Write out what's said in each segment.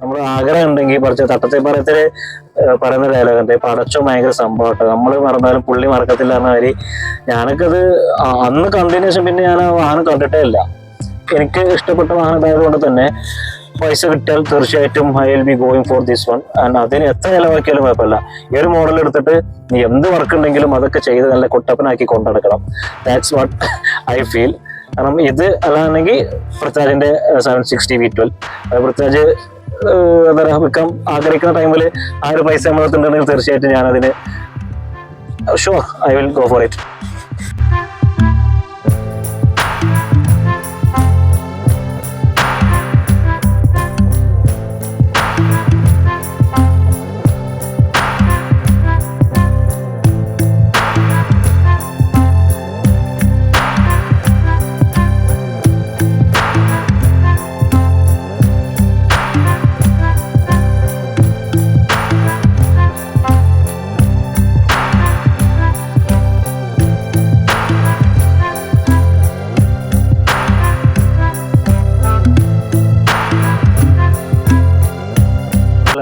നമ്മൾ ആഗ്രഹം ഉണ്ടെങ്കിൽ തട്ടത്തെ പറയത്തിൽ പറയുന്ന ഡയലോഗ് ഉണ്ട്. പടച്ചോ ഭയങ്കര സംഭവമാണ് നമ്മൾ മറന്നാലും പുള്ളി മറക്കത്തില്ല എന്ന കാര്യം ഞാനൊക്കെ അത് അന്ന് കണ്ടതിന് ശേഷം പിന്നെ ഞാൻ ആ വാഹനം കണ്ടിട്ടേ ഇല്ല. എനിക്ക് ഇഷ്ടപ്പെട്ട വാഹനം ആയതുകൊണ്ട് തന്നെ പൈസ കിട്ടിയാൽ തീർച്ചയായിട്ടും I will be going for this one and അതിന് എത്ര ചിലവാക്കിയാലും കുഴപ്പമില്ല. ഈ ഒരു മോഡൽ എടുത്തിട്ട് നീ എന്ത് വർക്ക് ഉണ്ടെങ്കിലും അതൊക്കെ ചെയ്ത് നല്ല കുട്ടപ്പനാക്കി കൊണ്ടുനടക്കണം ദാറ്റ്സ് വാട്ട് ഐ ഫീൽ കാരണം ഇത് അല്ലാണെങ്കിൽ പൃഥ്വിരാജിന്റെ seven sixty V twelve Prithviraj എന്താ പറയുക വിൽക്കാൻ ആഗ്രഹിക്കുന്ന ടൈമിൽ ആ ഒരു പൈസ നമ്മളെത്തുന്നുണ്ടെങ്കിൽ തീർച്ചയായിട്ടും ഞാനതിന് sure I will go for it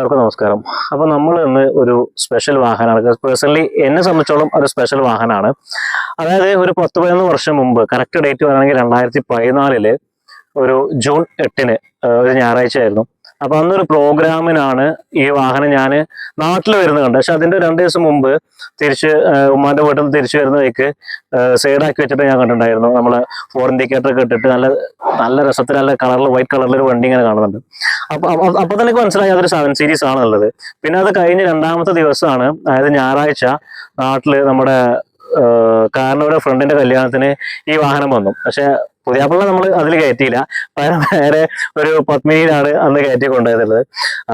എല്ലാവർക്കും നമസ്കാരം. അപ്പൊ നമ്മൾ ഇന്ന് ഒരു സ്പെഷ്യൽ വാഹനമാണ് പേഴ്സണലി എന്നെ സംബന്ധിച്ചോളം ഒരു സ്പെഷ്യൽ വാഹനമാണ് അതായത് ഒരു പത്ത് പതിനൊന്ന് വർഷം മുമ്പ് കറക്റ്റ് ഡേറ്റ് പറയുകയാണെങ്കിൽ രണ്ടായിരത്തി പതിനാലിൽ ഒരു ജൂൺ എട്ടിന് ഒരു ഞായറാഴ്ച ആയിരുന്നു അപ്പൊ അന്നൊരു പ്രോഗ്രാമിനാണ് ഈ വാഹനം ഞാൻ നാട്ടിൽ വരുന്നത് കണ്ടത്. പക്ഷെ അതിന്റെ രണ്ട് ദിവസം മുമ്പ് തിരിച്ച് ഉമ്മാന്റെ വീട്ടിൽ നിന്ന് തിരിച്ചു വരുന്ന വഴിക്ക് സൈഡാക്കി വെച്ചിട്ട് ഞാൻ കണ്ടിട്ടുണ്ടായിരുന്നു. നമ്മൾ ഫോർ ഇൻഡിക്കേറ്റർ ഒക്കെ ഇട്ടിട്ട് നല്ല നല്ല രസത്തിൽ നല്ല കളറിൽ വൈറ്റ് കളറിൽ ഒരു വണ്ടി ഇങ്ങനെ കാണുന്നുണ്ട്. അപ്പൊ അപ്പൊ തന്നെ മനസ്സിലായി അതൊരു സെവൻ സീരീസ് ആണുള്ളത്. പിന്നെ അത് കഴിഞ്ഞ് രണ്ടാമത്തെ ദിവസമാണ് അതായത് ഞായറാഴ്ച നാട്ടിൽ നമ്മുടെ കാരണവരുടെ ഫ്രണ്ടിന്റെ കല്യാണത്തിന് ഈ വാഹനം വന്നു. പക്ഷെ പുതിയാപ്പിള്ള നമ്മൾ അതിൽ കയറ്റിയില്ല പകരം വേറെ ഒരു പത്മിനിയിലാണ് അന്ന് കയറ്റി കൊണ്ടുപോയത്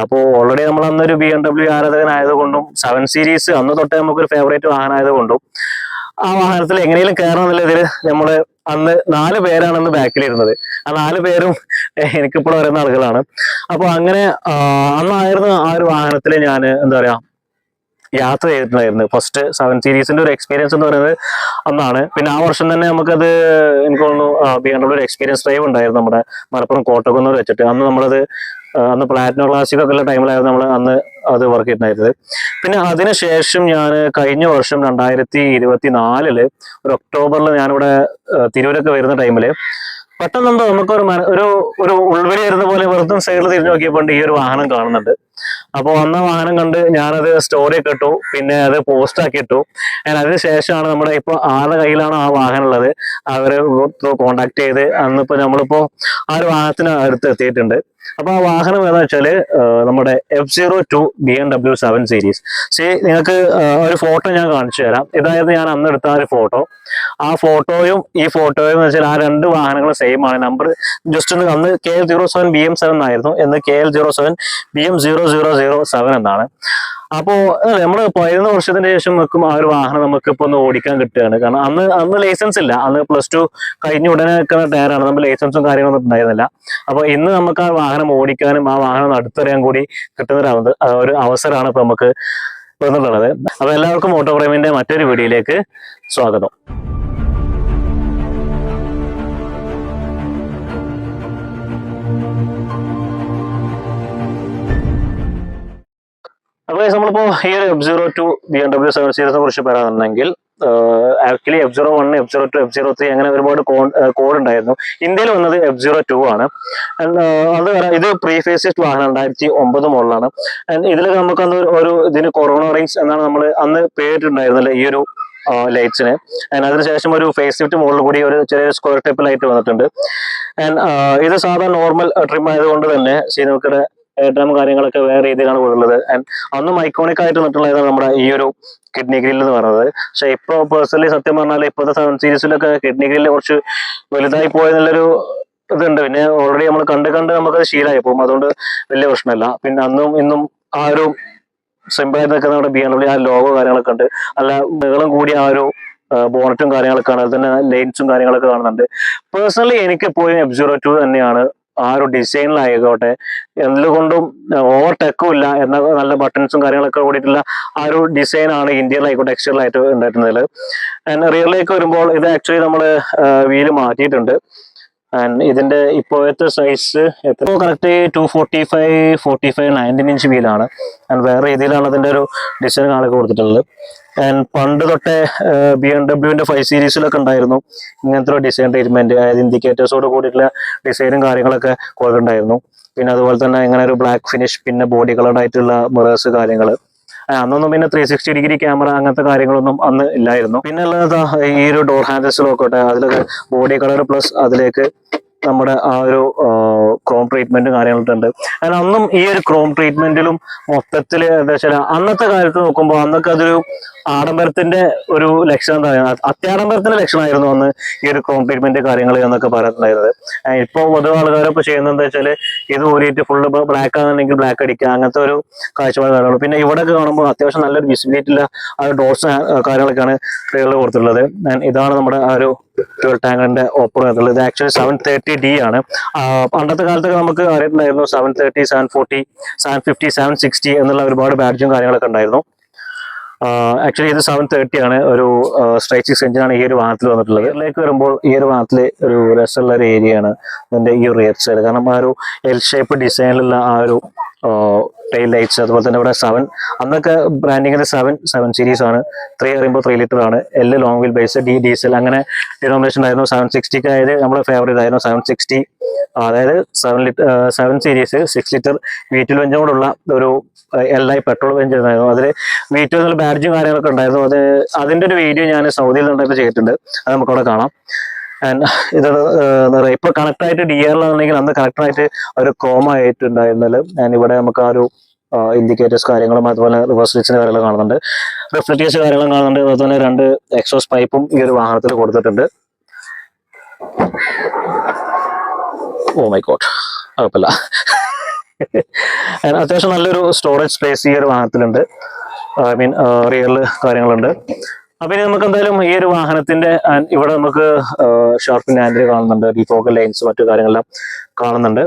അപ്പോൾ ഓൾറെഡി നമ്മൾ അന്നൊരു ബി എം ഡബ്ല്യു ആരാധകനായതുകൊണ്ടും സെവൻ സീരീസ് അന്ന് തൊട്ടേ നമുക്കൊരു ഫേവറേറ്റ് വാഹനമായതുകൊണ്ടും ആ വാഹനത്തിൽ എങ്ങനെയും കയറണം എന്നുള്ള നമ്മൾ അന്ന് നാല് പേരാണ് അന്ന് ബാക്കിലിരുന്നത്. ആ നാല് പേരും എനിക്കിപ്പോൾ വരുന്ന ആളുകളാണ്. അപ്പോൾ അങ്ങനെ അന്നായിരുന്നു ആ ഒരു വാഹനത്തിൽ ഞാൻ എന്താ പറയാ യാത്ര ചെയ്തിട്ടുണ്ടായിരുന്നു. ഫസ്റ്റ് സെവൻ സീരീസിന്റെ ഒരു എക്സ്പീരിയൻസ് എന്ന് പറയുന്നത് അന്നാണ്. പിന്നെ ആ വർഷം തന്നെ നമുക്കത് എനിക്ക് തോന്നുന്നു ബി എം ഒരു എക്സ്പീരിയൻസ് ഡ്രൈവ് ഉണ്ടായിരുന്നു നമ്മുടെ മലപ്പുറം കോട്ടകുന്നവർ വെച്ചിട്ട്. അന്ന് നമ്മളത് അന്ന് പ്ലാറ്റിനോ ക്ലാസിക് ഒക്കെ ഉള്ള ടൈമിലായിരുന്നു നമ്മൾ അന്ന് അത് വർക്ക് ചെയ്തിട്ടുണ്ടായിരുന്നത്. പിന്നെ അതിനുശേഷം ഞാൻ കഴിഞ്ഞ വർഷം രണ്ടായിരത്തി ഇരുപത്തി നാലിൽ ഒരു ഒക്ടോബറിൽ ഞാനിവിടെ തിരൂരൊക്കെ വരുന്ന ടൈമിൽ പെട്ടെന്ന് എന്തോ നമുക്കൊരു ഒരു ഒരു ഉൾവലി വരുന്ന പോലെ വെറുതെ സൈഡിൽ തിരിഞ്ഞു നോക്കിയപ്പോൾ ഈ ഒരു വാഹനം കാണുന്നുണ്ട്. അപ്പോൾ വന്ന വാഹനം കണ്ട് ഞാനത് സ്റ്റോറി ഒക്കെ ഇട്ടു. പിന്നെ അത് പോസ്റ്റ് ആക്കി ഇട്ടു. ഞാൻ അതിനുശേഷമാണ് നമ്മുടെ ഇപ്പൊ ആളുടെ കയ്യിലാണ് ആ വാഹനം ഉള്ളത്. അവരെ കോണ്ടാക്ട് ചെയ്ത് അന്നിപ്പോ നമ്മളിപ്പോ ആ ഒരു വാഹനത്തിന് അടുത്ത് എത്തിയിട്ടുണ്ട്. അപ്പൊ ആ വാഹനം ഏതാ വെച്ചാൽ നമ്മുടെ F zero two B M W seven series C നിങ്ങൾക്ക് ഒരു ഫോട്ടോ ഞാൻ കാണിച്ചു തരാം. ഇതായിരുന്നു ഞാൻ അന്ന് എടുത്ത ഒരു ഫോട്ടോ ആ ഫോട്ടോയും ഈ ഫോട്ടോയും എന്ന് വെച്ചാൽ ആ രണ്ട് വാഹനങ്ങളും സെയിം ആണ്. നമ്പർ ജസ്റ്റ് ഒന്ന് അന്ന് K L zero seven B M seven ആയിരുന്നു. എന്ന് K L zero seven B M zero zero zero seven എന്നാണ്. അപ്പോ നമ്മൾ പതിനൊന്ന് വർഷത്തിന് ശേഷം വെക്കും ആ ഒരു വാഹനം നമുക്ക് ഇപ്പൊ ഒന്ന് ഓടിക്കാൻ കിട്ടുകയാണ്. കാരണം അന്ന് അന്ന് ലൈസൻസ് ഇല്ല. അന്ന് പ്ലസ് ടു കഴിഞ്ഞ ഉടനെ വെക്കുന്ന ടയറാണ് നമ്മൾ ലൈസൻസും കാര്യങ്ങളൊന്നും ഉണ്ടായിരുന്നില്ല. അപ്പൊ ഇന്ന് നമുക്ക് ആ വാഹനം ഓടിക്കാനും ആ വാഹനം അടുത്തറിയാൻ കൂടി കിട്ടുന്ന ഒരു അവസരമാണ് ഇപ്പൊ നമുക്ക് വന്നിട്ടുള്ളത്. അപ്പൊ എല്ലാവർക്കും ഓട്ടോ പ്രേമിന്റെ മറ്റൊരു വീഡിയോയിലേക്ക് സ്വാഗതം. നമ്മളിപ്പോ ഈ ഒരു F zero two B M W seven സീരീസിനെ കുറിച്ച് പറയാന്നുണ്ടെങ്കിൽ actually F zero one F zero two F zero three അങ്ങനെ ഒരുപാട് കോഡ് ഉണ്ടായിരുന്നു. ഇന്ത്യയിൽ വന്നത് എഫ് സീറോ ടു ആണ്. അത് ഇത് പ്രീ ഫേസിസ്റ്റ് വാഹനം രണ്ടായിരത്തി ഒമ്പത് മോഡലാണ് ഇതിൽ നമുക്ക് അന്ന് ഒരു- ഇതിന് കൊറോണ റിങ്സ് എന്നാണ് നമ്മൾ അന്ന് പേരിട്ടുണ്ടായിരുന്നല്ലേ ഈ ഒരു ലൈറ്റ്സിന് ആൻഡ് അതിനുശേഷം ഒരു ഫേസ് ലിഫ്റ്റ് മുകളിൽ കൂടി ഒരു ചെറിയ സ്ക്വയർ ടൈപ്പ് ലൈറ്റ് വന്നിട്ടുണ്ട്. ആൻഡ് ഇത് സാധാരണ നോർമൽ ട്രിം ആയതുകൊണ്ട് തന്നെ സീനോക്കയുടെ ഡ്രം കാര്യങ്ങളൊക്കെ വേറെ രീതിയിലാണ് ഉള്ളത് ആൻഡ് അന്നും ഐക്കോണിക് ആയിട്ട് നിന്നിട്ടുള്ളത് നമ്മുടെ ഈ ഒരു കിഡ്നി ഗ്രിൽ എന്ന് പറയുന്നത്. പക്ഷെ ഇപ്പൊ പേഴ്സണലി സത്യം പറഞ്ഞാൽ ഇപ്പോഴത്തെ സെവൻ സീരീസിലൊക്കെ കിഡ്നി ഗ്രില്ല് കുറച്ച് വലുതായി പോയെന്നുള്ളൊരു ഇതുണ്ട്. പിന്നെ ഓൾറെഡി നമ്മൾ കണ്ട് കണ്ട് നമുക്കത് ശീലമായി പോകും. അതുകൊണ്ട് വലിയ പ്രശ്നമല്ല. പിന്നെ അന്നും ഇന്നും ആ ഒരു നിൽക്കുന്ന നമ്മുടെ ബി എം ഡബ്ല്യൂ ആ ലോഗോ കാര്യങ്ങളൊക്കെ ഉണ്ട്. അല്ല നീളം കൂടി ആ ഒരു ബോണറ്റും കാര്യങ്ങളൊക്കെ ആണ്. തന്നെ ലൈൻസും കാര്യങ്ങളൊക്കെ കാണുന്നുണ്ട്. പേഴ്സണലി എനിക്ക് എപ്പോഴും എഫ് സീറോ ടു തന്നെയാണ് ആ ഒരു ഡിസൈനിലായിക്കോട്ടെ. എന്തുകൊണ്ടും ഓവർ ടെക്കും ഇല്ല എന്ന നല്ല ബട്ടൺസും കാര്യങ്ങളൊക്കെ കൂടിയിട്ടുള്ള ആ ഒരു ഡിസൈൻ ആണ് ഇന്ത്യയിലായിക്കോട്ടെ ആയിട്ട് ഉണ്ടായിരുന്നതിൽ ആൻഡ് റിയലിലേക്ക് വരുമ്പോൾ ഇത് ആക്ച്വലി നമ്മൾ വീൽ മാറ്റിയിട്ടുണ്ട്. ആൻഡ് ഇതിന്റെ ഇപ്പോഴത്തെ സൈസ് എത്ര correct two forty five forty five nineteen inch വീലാണ് and വേറെ രീതിയിലാണ് അതിന്റെ ഒരു ഡിസൈൻ കാണൊക്കെ കൊടുത്തിട്ടുള്ളത്. ആൻഡ് പണ്ട് തൊട്ടേ ബി എം ഡബ്ല്യുവിന്റെ ഫൈവ് സീരീസിലൊക്കെ ഉണ്ടായിരുന്നു. ഇങ്ങനത്തെ ഒരു ഡിസൈൻ ട്രീറ്റ്മെന്റ് അതായത് ഇൻഡിക്കേറ്റേഴ്സോട് കൂടിയിട്ടുള്ള ഡിസൈനും കാര്യങ്ങളൊക്കെ കൊടുക്കുന്നുണ്ടായിരുന്നു പിന്നെ അതുപോലെ തന്നെ ഇങ്ങനെ ഒരു ബ്ലാക്ക് ഫിനിഷ് പിന്നെ ബോഡി കളർഡ് ആയിട്ടുള്ള മിറേഴ്സ് കാര്യങ്ങൾ. അന്നൊന്നും പിന്നെ ത്രീ സിക്സ്റ്റി ഡിഗ്രി ക്യാമറ അങ്ങനത്തെ കാര്യങ്ങളൊന്നും അന്ന് ഇല്ലായിരുന്നു. പിന്നെ ഉള്ളത് ഈ ഒരു ഡോർ ഹാൻഡിൽസ് നോക്കട്ടെ അതിലൊക്കെ ബോഡി കളർ പ്ലസ് അതിലേക്ക് നമ്മുടെ ആ ഒരു ക്രോം ട്രീറ്റ്മെന്റും കാര്യങ്ങളുണ്ട് കാരണം അന്നും ഈ ഒരു ക്രോം ട്രീറ്റ്മെന്റിലും മൊത്തത്തിൽ എന്താ വെച്ചാൽ അന്നത്തെ കാലത്ത് നോക്കുമ്പോൾ അന്നൊക്കെ അതൊരു ആഡംബരത്തിന്റെ ഒരു ലക്ഷണം എന്താ അത്യാഡംബരത്തിന്റെ ലക്ഷണമായിരുന്നു അന്ന് ഈ ഒരു കോംപ്ലിമെന്റ് കാര്യങ്ങൾ എന്നൊക്കെ പറയുന്നുണ്ടായിരുന്നത് ഇപ്പോൾ പൊതുവെ ആൾക്കാരൊക്കെ ചെയ്യുന്നത് എന്താ വെച്ചാൽ ഇത് ഊരിയിട്ട് ഫുള്ള് ബ്ലാക്ക് ആണെന്നുണ്ടെങ്കിൽ ബ്ലാക്ക് അടിക്കുക അങ്ങനത്തെ ഒരു കാഴ്ചപ്പാട് കാര്യങ്ങൾ പിന്നെ ഇവിടെയൊക്കെ കാണുമ്പോൾ അത്യാവശ്യം നല്ലൊരു വിസിബിലിറ്റി ഉള്ള ആ ഡോസ് കാര്യങ്ങളൊക്കെയാണ് ട്രെയിലർ കൊടുത്തിട്ടുള്ളത്. ഇതാണ് നമ്മുടെ ആ ഒരു ട്വൽ ടാങ്കറിന്റെ ഓപ്പൺ ആയിട്ടുള്ളത്. ഇത് ആക്ച്വലി സെവൻ തേർട്ടി ഡി ആണ്. പണ്ടത്തെ കാലത്തൊക്കെ നമുക്ക് അറിയിട്ടുണ്ടായിരുന്നു seven thirty seven forty seven fifty seven sixty എന്നുള്ള ഒരുപാട് ബാഡ്ജും കാര്യങ്ങളൊക്കെ ഉണ്ടായിരുന്നു. ആക്ച്വലി ഇത് സെവൻ തേർട്ടി ആണ്. ഒരു സ്ട്രൈറ്റ് സിക്സ് എഞ്ചിനാണ് ഈ ഒരു വാഹനത്തിൽ വന്നിട്ടുള്ളത്. ഇതിലേക്ക് വരുമ്പോൾ ഈ ഒരു വാഹനത്തിൽ ഒരു രസമുള്ള ഒരു ഏരിയയാണ് ആണ് ഇതിന്റെ ഈ റിയർ സൈഡ് കാരണം ആ ഒരു എൽ ഷേപ്പ് ഡിസൈനിലുള്ള ആ ഒരു ടെയിൽ ലൈറ്റ്സ് അതുപോലെ തന്നെ ഇവിടെ സെവൻ അന്നൊക്കെ ബ്രാൻഡിങ്ങിന്റെ സെവൻ സെവൻ സീരീസ് ആണ്. ത്രീ പറയുമ്പോൾ ത്രീ ലിറ്റർ ആണ്. L long wheel base D diesel അങ്ങനെ ഡിനോമിനേഷൻ ആയിരുന്നു സെവൻ സിക്സ്റ്റിക്ക് ആയത് നമ്മുടെ ഫേവറേറ്റ് ആയിരുന്നു സെവൻ സിക്സ്റ്റി അതായത് seven litre seven series six litre വീറ്റിൽ വെഞ്ചോടുള്ള ഒരു എൽ ഐ പെട്രോൾ വെഞ്ച് ആയിരുന്നു അതിൽ വീറ്റിൽ എന്നുള്ള ബാഡ്ജും കാര്യങ്ങളൊക്കെ ഉണ്ടായിരുന്നു. അത് അതിന്റെ ഒരു വീഡിയോ ഞാൻ സൗദിയിൽ നിന്നുണ്ടായിട്ട് ചെയ്തിട്ടുണ്ട്. അത് നമുക്കവിടെ കാണാം. ആൻഡ് ഇത് എന്താ പറയുക കണക്ട് ആയിട്ട് ഡി ആറിലാണെങ്കിൽ അന്ന് കണക്ട് ആയിട്ട് ഒരു ക്രോമ ആയിട്ടുണ്ടായിരുന്നത് ആൻഡ് ഇവിടെ നമുക്ക് ആ ഒരു ഇൻഡിക്കേറ്റേഴ്സ് കാര്യങ്ങളും അതുപോലെ റിവേഴ്സ് സ്വിച്ചിന്റെ കാര്യങ്ങളും കാണുന്നുണ്ട്. റിഫ്ലക്റ്റേഴ്സ് കാര്യങ്ങളും കാണുന്നുണ്ട്. അതുപോലെ രണ്ട് എക്സോസ് പൈപ്പും ഈ ഒരു വാഹനത്തിൽ കൊടുത്തിട്ടുണ്ട്. ഓ മൈ ഗോഡ് കുഴപ്പമില്ല. അത്യാവശ്യം നല്ലൊരു സ്റ്റോറേജ് സ്പേസ് ഈ ഒരു വാഹനത്തിലുണ്ട്. ഐ മീൻ റിയറിൽ കാര്യങ്ങളുണ്ട്. അപ്പൊ ഇനി നമുക്ക് എന്തായാലും ഈ ഒരു വാഹനത്തിന്റെ ഇവിടെ നമുക്ക് ഷാർപ്പിന്റെ ആൻഡിൽ കാണുന്നുണ്ട്. ഡിഫോക്കൽ ലൈൻസ് മറ്റു കാര്യങ്ങളെല്ലാം കാണുന്നുണ്ട്.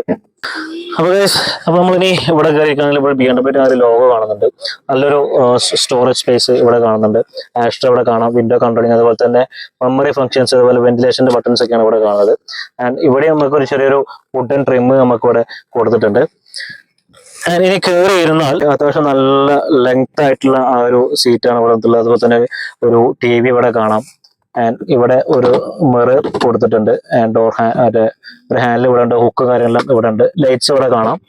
അപ്പൊ അപ്പൊ നമ്മളിനി ഇവിടെ കയറിക്കാണെങ്കിൽ കഴിഞ്ഞാൽ ബി എം ഡബ്ല്യൂ ആ ഒരു ലോഗോ കാണുന്നുണ്ട്. നല്ലൊരു സ്റ്റോറേജ് സ്പേസ് ഇവിടെ കാണുന്നുണ്ട്. ആസ്ട്ര ഇവിടെ കാണാം. വിൻഡോ കൺട്രോളിങ് അതുപോലെ തന്നെ മെമ്മറി ഫംഗ്ഷൻസ് അതുപോലെ വെന്റിലേഷന്റെ ബട്ടൺസ് ഒക്കെയാണ് ഇവിടെ കാണുന്നത്. ആൻഡ് ഇവിടെ നമുക്ക് ഒരു ചെറിയൊരു വുഡൻ ട്രിം നമുക്ക് ഇവിടെ കൊടുത്തിട്ടുണ്ട്. ഇനി കയറി ഇരുന്നാൽ അത്യാവശ്യം നല്ല ലെങ്ത് ആയിട്ടുള്ള ആ ഒരു സീറ്റാണ് ഇവിടെ ഉള്ളത്. അതുപോലെ തന്നെ ഒരു ടി വി ഇവിടെ കാണാം. ആൻഡ് ഇവിടെ ഒരു മിറർ കൊടുത്തിട്ടുണ്ട്. ആൻഡ് ഡോർ മറ്റേ ഒരു ഹാൻഡിൽ ഇവിടെ ഉണ്ട്. ഹുക്ക് കാര്യങ്ങളെല്ലാം ഇവിടെ ഉണ്ട്. ലൈറ്റ്സ് ഇവിടെ കാണാം.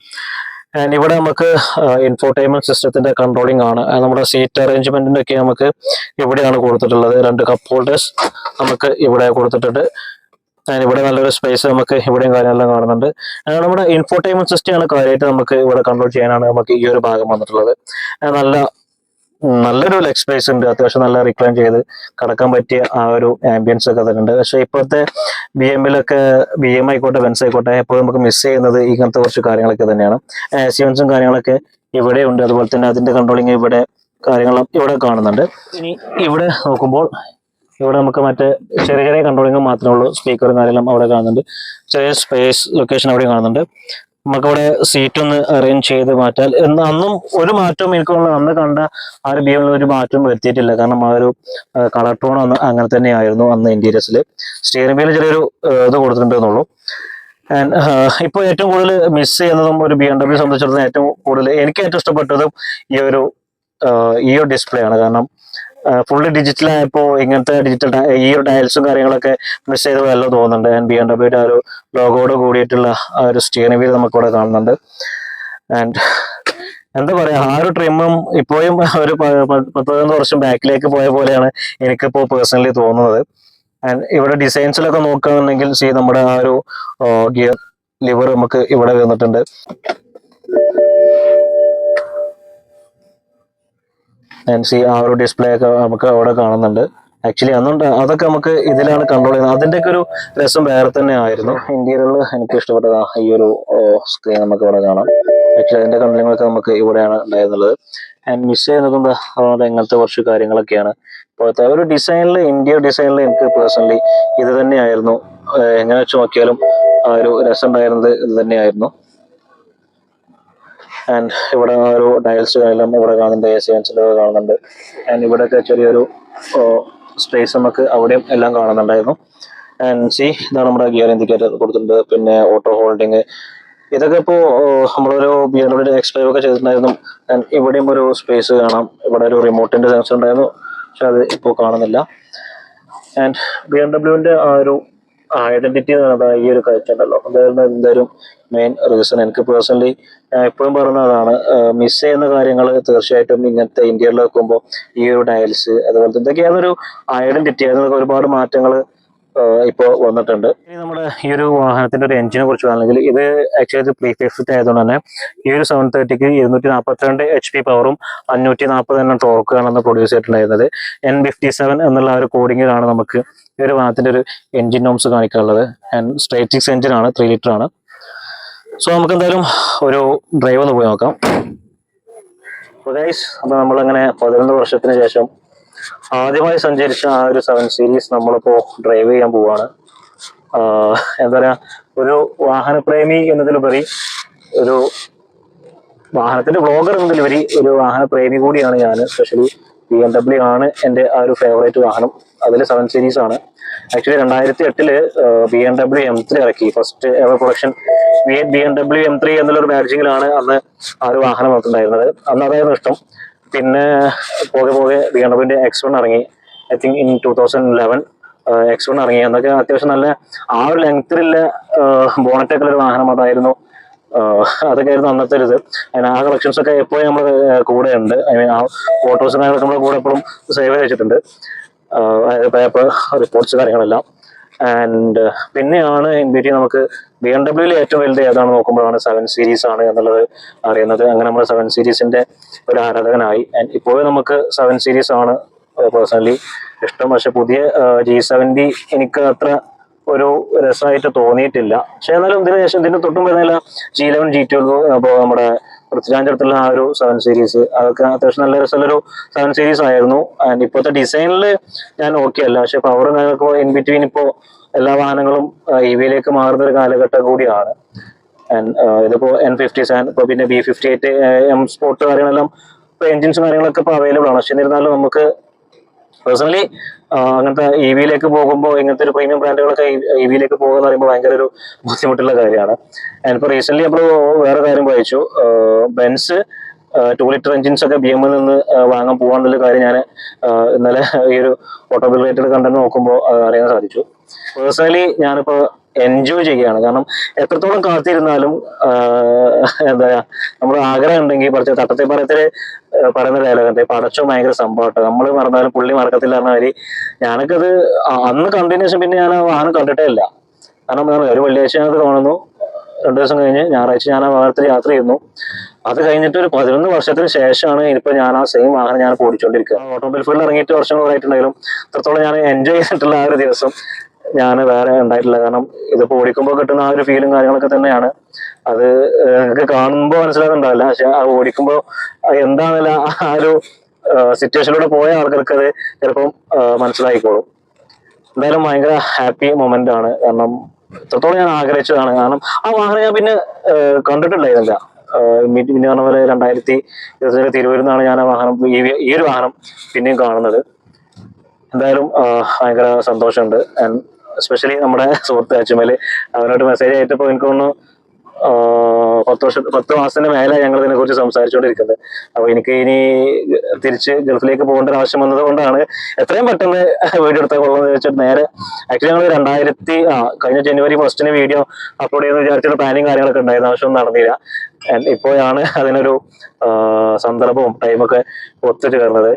ആൻഡ് ഇവിടെ നമുക്ക് ഇൻഫോർടൈൻമെന്റ് സിസ്റ്റത്തിന്റെ കൺട്രോളിംഗ് ആണ്. നമ്മുടെ സീറ്റ് അറേഞ്ച്മെന്റിന്റെ ഒക്കെ നമുക്ക് ഇവിടെയാണ് കൊടുത്തിട്ടുള്ളത്. രണ്ട് കപ്പ് ഹോൾഡേഴ്സ് നമുക്ക് ഇവിടെ കൊടുത്തിട്ടുണ്ട്. And ഇവിടെ നല്ലൊരു സ്പേസ് നമുക്ക് ഇവിടെയും കാര്യങ്ങളെല്ലാം കാണുന്നുണ്ട്. നമ്മുടെ ഇൻഫോർടൈൻമെന്റ് സിസ്റ്റം ആണ് കാര്യമായിട്ട് നമുക്ക് ഇവിടെ കൺട്രോൾ ചെയ്യാനാണ് നമുക്ക് ഈ ഒരു ഭാഗം വന്നിട്ടുള്ളത്. നല്ല നല്ലൊരു ലെഗ് സ്പേസ് ഉണ്ട്. അത്യാവശ്യം നല്ല റിക്ലൈൻ ചെയ്ത് കിടക്കാൻ പറ്റിയ ആ ഒരു ആംബിയൻസ് ഒക്കെ അതിലുണ്ട് പക്ഷെ ഇപ്പോഴത്തെ ബി എമ്മിലൊക്കെ ബി എം ആയിക്കോട്ടെ ബെൻസ് ആയിക്കോട്ടെ എപ്പോഴും നമുക്ക് മിസ് ചെയ്യുന്നത് ഇങ്ങനത്തെ കുറച്ച് കാര്യങ്ങളൊക്കെ തന്നെയാണ്. സിവൻസും കാര്യങ്ങളൊക്കെ ഇവിടെ ഉണ്ട്. അതുപോലെ തന്നെ അതിന്റെ കൺട്രോളിങ് ഇവിടെ കാര്യങ്ങളും ഇവിടെ കാണുന്നുണ്ട്. ഇനി ഇവിടെ നോക്കുമ്പോൾ ഇവിടെ നമുക്ക് മറ്റേ ചെറിയ ചെറിയ കൺട്രോളിങ് മാത്രമേ ഉള്ളൂ. സ്പീക്കർ കാര്യങ്ങളും അവിടെ കാണുന്നുണ്ട്. ചെറിയ സ്പേസ് ലൊക്കേഷൻ അവിടെ കാണുന്നുണ്ട്. നമുക്കവിടെ സീറ്റ് ഒന്ന് അറേഞ്ച് ചെയ്ത് മാറ്റാൽ അന്നും ഒരു മാറ്റവും എനിക്ക് അന്ന് കണ്ട ആ ഒരു ബിഎമ്മിൽ ഒരു മാറ്റവും വരുത്തിയിട്ടില്ല. കാരണം ആ ഒരു കളർ ടോൺ അന്ന് അങ്ങനെ തന്നെയായിരുന്നു അന്ന് ഇന്റീരിയസിൽ സ്റ്റിയറിംഗ് വീൽ ചെറിയൊരു ഇത് കൊടുത്തിട്ടുണ്ടെന്നുള്ളൂ. ആൻഡ് ഇപ്പോൾ ഏറ്റവും കൂടുതൽ മിസ് ചെയ്യുന്നതും ഒരു ബി എം ഡബ്ല്യു സംബന്ധിച്ചിടത്തോളം ഏറ്റവും കൂടുതൽ എനിക്ക് ഏറ്റവും ഇഷ്ടപ്പെട്ടതും ഈ ഒരു ഈ ഒരു ഡിസ്പ്ലേ ആണ്. കാരണം ഫുള്ളി ഡിജിറ്റൽ ആയപ്പോൾ ഇങ്ങനത്തെ ഡിജിറ്റൽ ഈ ഒരു ഡയൽസും കാര്യങ്ങളൊക്കെ മിസ് ചെയ്ത് വല്ലതും തോന്നുന്നുണ്ട്. ആൻഡ് ബി എം ഡബ്ല്യൂടെ ഒരു ലോഗോട് കൂടിയിട്ടുള്ള ആ ഒരു സ്റ്റിയറിംഗ് വീൽ നമുക്ക് ഇവിടെ കാണുന്നുണ്ട്. ആൻഡ് എന്താ പറയാ ആ ഒരു ട്രിമ്മും ഇപ്പോഴും ഒരു പത്ത് പതിനൊന്ന് വർഷം ബാക്കിലേക്ക് പോയ പോലെയാണ് എനിക്കിപ്പോ പേഴ്സണലി തോന്നുന്നത്. ആൻഡ് ഇവിടെ ഡിസൈൻസിലൊക്കെ നോക്കുകയാണെന്നുണ്ടെങ്കിൽ സി നമ്മുടെ ആ ഒരു ഗിയർ ലിവർ നമുക്ക് ഇവിടെ വന്നിട്ടുണ്ട്. ആൻഡ് ആ ഒരു ഡിസ്പ്ലേ ഒക്കെ നമുക്ക് അവിടെ കാണുന്നുണ്ട്. ആക്ച്വലി അന്നുണ്ട് അതൊക്കെ നമുക്ക് ഇതിലാണ് കൺട്രോൾ ചെയ്യുന്നത്. അതിന്റെ ഒക്കെ ഒരു രസം വേറെ തന്നെ ആയിരുന്നു. ഇന്ത്യയിലുള്ള എനിക്ക് ഇഷ്ടപ്പെട്ടത് ഈ ഒരു സ്ക്രീൻ നമുക്ക് ഇവിടെ കാണാം. ആക്ച്വലി അതിന്റെ കൺട്രോളിങ്ങളൊക്കെ നമുക്ക് ഇവിടെയാണ് ഉണ്ടായിരുന്നത്. ആൻഡ് മിസ് ചെയ്യുന്നത് അത് എങ്ങനത്തെ കുറച്ച് കാര്യങ്ങളൊക്കെയാണ്. ഇപ്പോഴത്തെ ഒരു ഡിസൈനിൽ ഇന്ത്യ ഡിസൈനിൽ എനിക്ക് പേഴ്സണലി ഇത് തന്നെയായിരുന്നു. എങ്ങനെ വെച്ച് നോക്കിയാലും ആ ഒരു രസം ഉണ്ടായിരുന്നത് ഇത് തന്നെയായിരുന്നു. ആൻഡ് ഇവിടെ ഒരു ഡയൽസ് എല്ലാം ഇവിടെ കാണുന്നുണ്ട് എ സി കാണുന്നുണ്ട്. ആൻഡ് ഇവിടെയൊക്കെ ചെറിയൊരു സ്പേസ് നമുക്ക് അവിടെയും എല്ലാം കാണുന്നുണ്ടായിരുന്നു. ആൻഡ് സി ഇതാണ് നമ്മുടെ ഗിയർ ഇൻഡിക്കേറ്റർ കൊടുത്തിട്ടുണ്ട്. പിന്നെ ഓട്ടോ ഹോൾഡിങ് ഇതൊക്കെ ഇപ്പോൾ നമ്മളൊരു ബി എം ഡബ്ല്യൂ എക്സ്പൈവ് ഒക്കെ ചെയ്തിട്ടുണ്ടായിരുന്നു. ആൻഡ് ഇവിടെയും ഒരു സ്പേസ് കാണാം. ഇവിടെ ഒരു റിമോട്ടിന്റെ സെൻസർ ഉണ്ടായിരുന്നു. പക്ഷെ അത് ഇപ്പോൾ കാണുന്നില്ല. ആൻഡ് ബി എം ഡബ്ല്യുവിന്റെ ആ ഒരു ഐഡന്റിറ്റി എന്ന് പറയുന്നത് ഈ ഒരു കയറ്റുണ്ടല്ലോ അതായിരുന്നു എന്തായാലും മെയിൻ റീസൺ എനിക്ക് പേഴ്സണലി എപ്പോഴും പറയുന്നതാണ് മിസ് ചെയ്യുന്ന കാര്യങ്ങൾ തീർച്ചയായിട്ടും ഇങ്ങനത്തെ ഇന്ത്യയിൽ വെക്കുമ്പോൾ ഈ ഒരു ഡയൽസ് അതുപോലെ ഇതൊക്കെ ഒരു ഐഡന്റിറ്റി അതിനൊക്കെ ഒരുപാട് മാറ്റങ്ങൾ ഇപ്പോൾ വന്നിട്ടുണ്ട്. ഇനി നമ്മുടെ ഈ ഒരു വാഹനത്തിന്റെ ഒരു എഞ്ചിനെ കുറിച്ച് പറയുകയാണെങ്കിൽ ഇത് ആക്ച്വലി ഇത് പ്രീ ഫിഫ്റ്റ് ആയതുകൊണ്ട് തന്നെ ഈ ഒരു സെവൻ തേർട്ടിക്ക് ഇരുന്നൂറ്റി നാൽപ്പത്തിരണ്ട് എച്ച് പി പവറും അഞ്ഞൂറ്റി നാൽപ്പത് എണ്ണം ടോർക്കാണ് പ്രൊഡ്യൂസ് ചെയ്തിട്ടുണ്ടായിരുന്നത്. എൻ ഫിഫ്റ്റി സെവൻ എന്നുള്ള ഒരു കോഡിങ്ങിലാണ് നമുക്ക് ഈ ഒരു വാഹനത്തിന്റെ ഒരു എൻജിൻ നോംസ് കാണിക്കാനുള്ളത്. ആൻഡ് സ്ട്രേറ്റിക്സ് എഞ്ചിൻ ആണ് ത്രീ ലിറ്റർ ആണ്. സോ നമുക്ക് എന്തായാലും ഒരു ഡ്രൈവ് ഒന്ന് പോയി നോക്കാം. അപ്പൊ നമ്മളങ്ങനെ പതിനൊന്ന് വർഷത്തിന് ശേഷം ആദ്യമായി സഞ്ചരിച്ച ആ ഒരു സെവൻ സീരീസ് നമ്മളിപ്പോ ഡ്രൈവ് ചെയ്യാൻ പോവാണ്. എന്താ പറയാ ഒരു വാഹനപ്രേമി എന്നതിലുപരി ഒരു വാഹനത്തിന്റെ ബ്ലോഗർ എന്നതിലുപരി ഒരു വാഹന പ്രേമി കൂടിയാണ് ഞാൻ സ്പെഷ്യലി ബി എം ഡബ്ല്യു ആണ് എന്റെ ആ ഒരു ഫേവറേറ്റ് വാഹനം. അതിൽ സെവൻ സീരീസ് ആണ്. ആക്ച്വലി രണ്ടായിരത്തി എട്ടിൽ B M W M three ഇറക്കി. First ever production B M W M three എന്നുള്ളൊരു ബാഡ്ജിങ്ങിലാണ് അന്ന് ആ ഒരു വാഹനം വന്നിട്ടുണ്ടായിരുന്നത് അന്ന് അതായിരുന്നു ഇഷ്ടം. പിന്നെ പോകെ പോകെ ബി എം ഡബ്ല്യൂന്റെ എക്സ് വൺ ഇറങ്ങി. I think in two thousand eleven X one ഇറങ്ങി. എന്നൊക്കെ അത്യാവശ്യം നല്ല ആ ഒരു ലെങ്ത്തിലുള്ള ബോണറ്റൊക്കെ ഒരു വാഹനം അതായിരുന്നു. അതൊക്കെ ആയിരുന്നു അന്നത്തെ ഒരു ഇത് അതിന് ആ കളക്ഷൻസ് ഒക്കെ എപ്പോഴും നമ്മൾ കൂടെ ഉണ്ട് ഐ മീൻ ആ ഫോട്ടോസിനൊക്കെ നമ്മുടെ കൂടെ എപ്പോഴും സേവ് ചെയ്ത് വെച്ചിട്ടുണ്ട് പേപ്പർ റിപ്പോർട്ട്സ് കാര്യങ്ങളെല്ലാം. ആൻഡ് പിന്നെയാണ് ഇൻ നമുക്ക് ബി എം ഡബ്ല്യൂയിൽ ഏറ്റവും വലുത് ഏതാണ് നോക്കുമ്പോഴാണ് സെവൻ സീരീസ് ആണ് എന്നുള്ളത് അറിയുന്നത്. അങ്ങനെ നമ്മൾ സെവൻ സീരീസിന്റെ ഒരു ആരാധകനായി. ആൻഡ് ഇപ്പോഴും നമുക്ക് സെവൻ സീരീസ് ആണ് പേഴ്സണലി ഇഷ്ടം. പക്ഷെ പുതിയ ജി സെവന്റി എനിക്ക് അത്ര ഒരു രസമായിട്ട് തോന്നിയിട്ടില്ല. പക്ഷെ എന്നാലും ഇതിന് ശേഷം ഇതിന് തൊട്ടും വരുന്നില്ല ജി ഇലവൻ ജി ട്വൽവ് അപ്പോൾ നമ്മുടെ പൃഥ്വിരാജിന്റെ ആ ഒരു സെവൻ സീരീസ് അതൊക്കെ അത്യാവശ്യം നല്ല രസമുള്ളൊരു സെവൻ സീരീസ് ആയിരുന്നു. ആൻഡ് ഇപ്പോഴത്തെ ഡിസൈനിൽ ഞാൻ ഓക്കെ അല്ല. പക്ഷെ പവർ ഞങ്ങൾക്ക് ഇൻ ബിറ്റ്വീൻ ഇപ്പോൾ എല്ലാ വാഹനങ്ങളും ഇ വിയിലേക്ക് മാറുന്ന ഒരു കാലഘട്ടം കൂടിയാണ്. ആൻഡ് ഇതിപ്പോ എൻ ഫിഫ്റ്റി സെവൻ ഇപ്പോൾ പിന്നെ B fifty eight M sport കാര്യങ്ങളെല്ലാം ഇപ്പോൾ എഞ്ചിൻസ് കാര്യങ്ങളൊക്കെ ഇപ്പോൾ അവൈലബിൾ ആണ്. പക്ഷെ എന്നിരുന്നാലും നമുക്ക് പേഴ്സണലി അങ്ങനത്തെ ഇ വിയിലേക്ക് പോകുമ്പോൾ ഇങ്ങനത്തെ ഒരു പ്രീമിയം ബ്രാൻഡുകളൊക്കെ ഇ വിയിലേക്ക് പോകുക എന്ന് പറയുമ്പോൾ ഭയങ്കര ഒരു ബുദ്ധിമുട്ടുള്ള കാര്യമാണ്. ഞാനിപ്പോൾ റീസെന്റ് നമ്മൾ വേറെ കാര്യം വായിച്ചു. ബെൻസ് ടു ലിറ്റർ എഞ്ചിൻസ് ഒക്കെ ബി എമ്മിൽ നിന്ന് വാങ്ങാൻ പോകാന്നുള്ള കാര്യം ഞാൻ ഇന്നലെ ഈ ഒരു ഓട്ടോബിൾ റിലേറ്റഡ് കണ്ടന്റ് നോക്കുമ്പോൾ അറിയാൻ സാധിച്ചു. പേഴ്സണലി ഞാനിപ്പോൾ എൻജോയ് ചെയ്യുകയാണ്. കാരണം എത്രത്തോളം കാത്തിരുന്നാലും എന്താ പറയാ നമ്മൾ ആഗ്രഹം ഉണ്ടെങ്കിൽ കുറച്ച് തട്ടത്തെ പറയത്തിൽ പറയുന്ന ഡയലോഗത്തെ പടച്ചോ ഭയങ്കര സംഭവട്ടോ നമ്മൾ മറന്നാലും പുള്ളി മറക്കത്തില്ല എന്ന മാതിരി. ഞാനൊക്കെ അത് അന്ന് കണ്ടിന്യൂസ് പിന്നെ ഞാൻ ആ വാഹനം കണ്ടിട്ടേ ഇല്ല. കാരണം ഒരു വെള്ളിയാഴ്ച ഞങ്ങൾക്ക് തോന്നുന്നു രണ്ടു ദിവസം കഴിഞ്ഞ് ഞായറാഴ്ച ഞാൻ ആ വാഹനത്തിൽ യാത്ര ചെയ്യുന്നു. അത് കഴിഞ്ഞിട്ട് ഒരു പതിനൊന്ന് വർഷത്തിന് ശേഷമാണ് ഇനിയിപ്പോ ഞാൻ ആ സെയിം വാഹനം ഞാൻ ഓടിച്ചുകൊണ്ടിരിക്കുക ഓട്ടോമൊബൈൽ ഫീൽഡിൽ ഇറങ്ങിയിട്ട് വർഷങ്ങളായിട്ടുണ്ടെങ്കിലും ഇത്രത്തോളം ഞാൻ എൻജോയ് ചെയ്തിട്ടുള്ള ആ ഒരു ദിവസം. ഞാൻ വേറെ ഉണ്ടായിട്ടില്ല. കാരണം ഇതിപ്പോ ഓടിക്കുമ്പോൾ കിട്ടുന്ന ആ ഒരു ഫീലും കാര്യങ്ങളൊക്കെ തന്നെയാണ്. അത് നിങ്ങൾക്ക് കാണുമ്പോൾ മനസ്സിലാകുന്നുണ്ടാവില്ല പക്ഷെ ആ ഓടിക്കുമ്പോ എന്താണെന്നില്ല ആ ഒരു സിറ്റുവേഷനിലൂടെ പോയ ആൾക്കാർക്ക് അത് ചിലപ്പം മനസ്സിലായിക്കോളും. എന്തായാലും ഭയങ്കര ഹാപ്പി മൊമെന്റ് ആണ്. കാരണം എത്രത്തോളം ഞാൻ ആഗ്രഹിച്ചതാണ്. കാരണം ആ വാഹനം ഞാൻ പിന്നെ കണ്ടിട്ടുണ്ടായിരുന്നില്ല. പിന്നെ പറഞ്ഞ പോലെ രണ്ടായിരത്തി ഇരുപത്തിരണ്ട് നിന്നാണ് ഞാൻ ആ വാഹനം ഈ ഒരു വാഹനം പിന്നെയും കാണുന്നത്. എന്തായാലും ഭയങ്കര സന്തോഷമുണ്ട്. ആൻഡ് എസ്പെഷ്യലി നമ്മുടെ സുഹൃത്ത് അച്ചുമൽ അവനോട് മെസ്സേജ് ആയിട്ടപ്പോൾ എനിക്ക് തോന്നുന്നു പത്ത് വർഷം പത്ത് മാസത്തിന് മേലെ ഞങ്ങൾ ഇതിനെ കുറിച്ച് സംസാരിച്ചുകൊണ്ടിരിക്കുന്നത് അപ്പൊ എനിക്ക് ഇനി തിരിച്ച് ഗൾഫിലേക്ക് പോകേണ്ട ഒരു ആവശ്യം വന്നത് കൊണ്ടാണ് എത്രയും പെട്ടെന്ന് വീഡിയോ എടുത്താൽ കൊള്ളാന്ന് വെച്ചിട്ട് നേരെ ആക്ച്വലി ഞങ്ങൾ രണ്ടായിരത്തി ആ കഴിഞ്ഞ ജനുവരി ഫസ്റ്റിന് വീഡിയോ അപ്ലോഡ് ചെയ്യുന്ന വിചാരിച്ചിട്ട് പ്ലാനിങ് കാര്യങ്ങളൊക്കെ ഉണ്ടായിരുന്നു. ആവശ്യം ഒന്നും നടന്നില്ല. ഇപ്പോഴാണ് അതിനൊരു സന്ദർഭവും ടൈമൊക്കെ ഒത്തുചേർന്നത്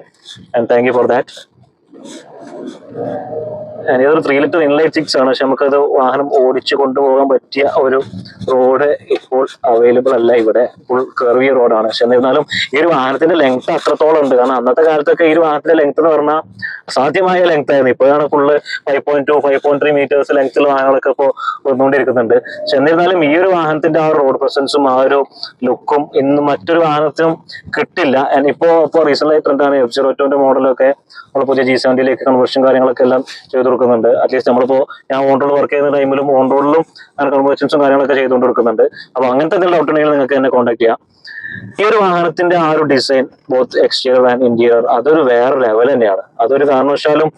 and thank you for that ഇതൊരു ത്രീ ലിറ്റർ ഇൻലൈറ്റ് സിക്സ് ആണ്. പക്ഷെ നമുക്കത് വാഹനം ഓടിച്ചു കൊണ്ടുപോകാൻ പറ്റിയ ഒരു റോഡ് ഇപ്പോൾ അവൈലബിൾ അല്ല. ഇവിടെ ഫുൾ കർവിയ റോഡാണ് പക്ഷെ എന്നിരുന്നാലും ഈ ഒരു വാഹനത്തിന്റെ ലെങ്ത് അത്രത്തോളം ഉണ്ട്. കാരണം അന്നത്തെ കാലത്തൊക്കെ ഈ ഒരു വാഹനത്തിന്റെ ലെങ്ത് എന്ന് പറഞ്ഞാൽ സാധ്യമായ ലെങ്ത് ആയിരുന്നു. ഇപ്പോഴാണ് full five point two five point three metres ലെങ്ത്തുള്ള വാഹനങ്ങളൊക്കെ ഇപ്പോൾ വന്നുകൊണ്ടിരിക്കുന്നുണ്ട്. പക്ഷെ എന്നിരുന്നാലും ഈ ഒരു വാഹനത്തിന്റെ ആ റോഡ് പ്രസൻസും ആ ഒരു ലുക്കും ഇന്ന് മറ്റൊരു വാഹനത്തിനും കിട്ടില്ല. ഇപ്പോൾ ഇപ്പോ ഇപ്പോൾ റീസെന്റ് ആയി ട്രെൻഡാണ് എഫ് സീറോ ടുവിന്റെ മോഡലൊക്കെ നമ്മൾ പുതിയ ജി സെവന്റിയിലേക്ക് കൺവേർഷൻ കാര്യങ്ങളൊക്കെ എല്ലാം ചെയ്തു കൊടുക്കുന്നുണ്ട്. അറ്റ്ലീസ്റ്റ് നമ്മളിപ്പോ ഞാൻ ഓൺ റോഡ് വർക്ക് ചെയ്യുന്ന ടൈമിലും ഓൺ റോഡിലും അങ്ങനെ കൺവേർഷൻസും കാര്യങ്ങളൊക്കെ ചെയ്തുകൊണ്ട് കൊടുക്കുന്നുണ്ട്. അപ്പൊ അങ്ങനത്തെ എന്തെങ്കിലും ഡൗട്ട് ഉണ്ടെങ്കിൽ നിങ്ങൾക്ക് എന്നെ കോൺടാക്ട് ചെയ്യാം. ഈ ഒരു വാഹനത്തിന്റെ ആ ഒരു design both exterior and interior അതൊരു വേറെ ലെവൽ തന്നെയാണ്. അതൊരു കാരണവശാലും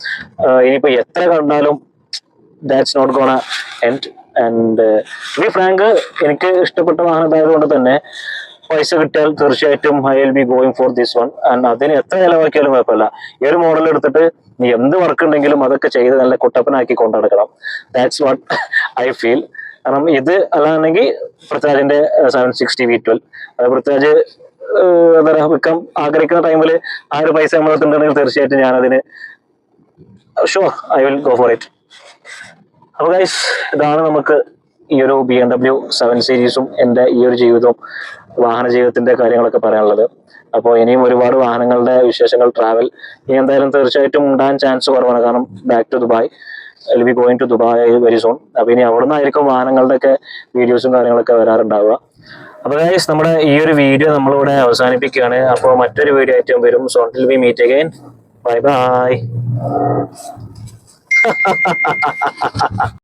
ഇനിയിപ്പോ എത്ര കണ്ടാലും that's not gonna end and be frank എനിക്ക് ഇഷ്ടപ്പെട്ട വാഹനമായത് കൊണ്ട് തന്നെ പൈസ കിട്ടിയാൽ തീർച്ചയായിട്ടും I will be going for this one and അതിന് എത്ര ചിലവാക്കിയാലും കുഴപ്പമില്ല. ഈ ഒരു മോഡൽ എടുത്തിട്ട് നീ എന്ത് വർക്ക് ഉണ്ടെങ്കിലും അതൊക്കെ ചെയ്ത് നല്ല കുട്ടപ്പനാക്കി കൊണ്ടുനടക്കണം ദാറ്റ്സ് വാട്ട് ഐ ഫീൽ കാരണം ഇത് അല്ലാന്നുണ്ടെങ്കിൽ പൃഥ്വിരാജിന്റെ സെവൻ സിക്സ്റ്റി വി ട്വൽവ് അത് പൃഥ്വിരാജ് എന്താ പറയാ വിൽക്കാൻ ആഗ്രഹിക്കുന്ന ടൈമിൽ ആ ഒരു പൈസ നമ്മളത്തുണ്ടെങ്കിൽ തീർച്ചയായിട്ടും ഞാനതിന് sure I will go for it അപ്പൊ ഗൈസ് ഇതാണ് നമുക്ക് ഈ ഒരു ബി എം ഡബ്ല്യു സെവൻ സീരീസും എന്റെ ഈ ഒരു ജീവിതവും വാഹന ജീവിതത്തിന്റെ കാര്യങ്ങളൊക്കെ പറയാനുള്ളത്. അപ്പോൾ ഇനിയും ഒരുപാട് വാഹനങ്ങളുടെ വിശേഷങ്ങൾ ട്രാവൽ ഇനി എന്തായാലും തീർച്ചയായിട്ടും ഉണ്ടാകാൻ ചാൻസ് കുറവാണ്. കാരണം back to Dubai will be going to Dubai very soon അപ്പൊ ഇനി അവിടെ നിന്നായിരിക്കും വാഹനങ്ങളുടെ ഒക്കെ വീഡിയോസും കാര്യങ്ങളൊക്കെ വരാറുണ്ടാവുക. അപ്പോൾ ഗൈസ് നമ്മുടെ ഈ ഒരു വീഡിയോ നമ്മളിവിടെ അവസാനിപ്പിക്കുകയാണ്. അപ്പോൾ മറ്റൊരു വീഡിയോ ആയിട്ടും വരും. Soon till we meet again bye bye